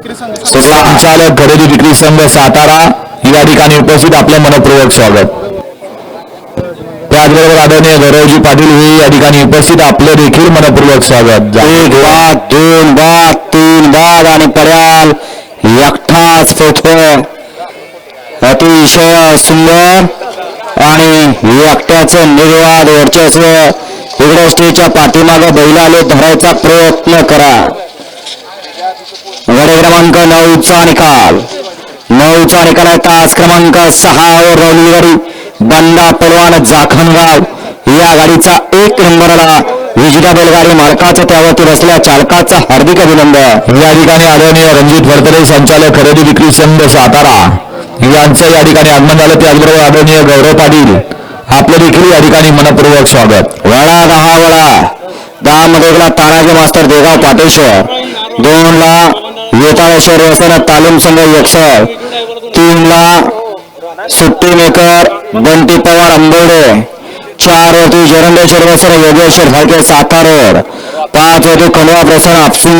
संचालक खरेदी विक्री संघ सातारा या ठिकाणी उपस्थित आपले मनपूर्वक स्वागत. त्याचबरोबर आदरणीय गौरवजी पाटील हे या ठिकाणी उपस्थित आपलं देखील मनपूर्वक स्वागत. एक बाद दोन बाद तीन बाद आणि पड्याल एकटाच फोटो. अतिशय सुंदर आणि एकट्याचं निर्वाद वर्चस्व इकडे स्टेजच्या पाठीमागे बैलाले धरायचा प्रयत्न करा. गडे क्रमांक नऊचा निकाल. नऊचा निकाल आहे. तास क्रमांक सहा रवली गाडी बंदा पलवान जाखणगाव या गाडीचा एक नंबरला विजेता बैलगाडी मालकाचं त्यावरती बसल्या चालकाचा हार्दिक अभिनंदन. या ठिकाणी आदरणीय रणजित फडतरे संचालक खरेदी विक्री संघ सातारा यांचं या ठिकाणी आगमन झालं. त्याचबरोबर आदरणीय गौरव पाटील आपलं देखील या ठिकाणी मनपूर्वक स्वागत. वळा दहा वळा दहा मध्ये तानाजी मास्तर देगाव पाटेश्वर. दोन ला वेताळेश्वर व्यसन तालीम संघ एकसर तीन ला सुट्टी मेकर बंटी पवार आंबोडे चार वरती जरंडेश्वर व्यसन योगेश्वर फाळके सातारोड पाच वरती खंडवा प्रसन्न आपसिंग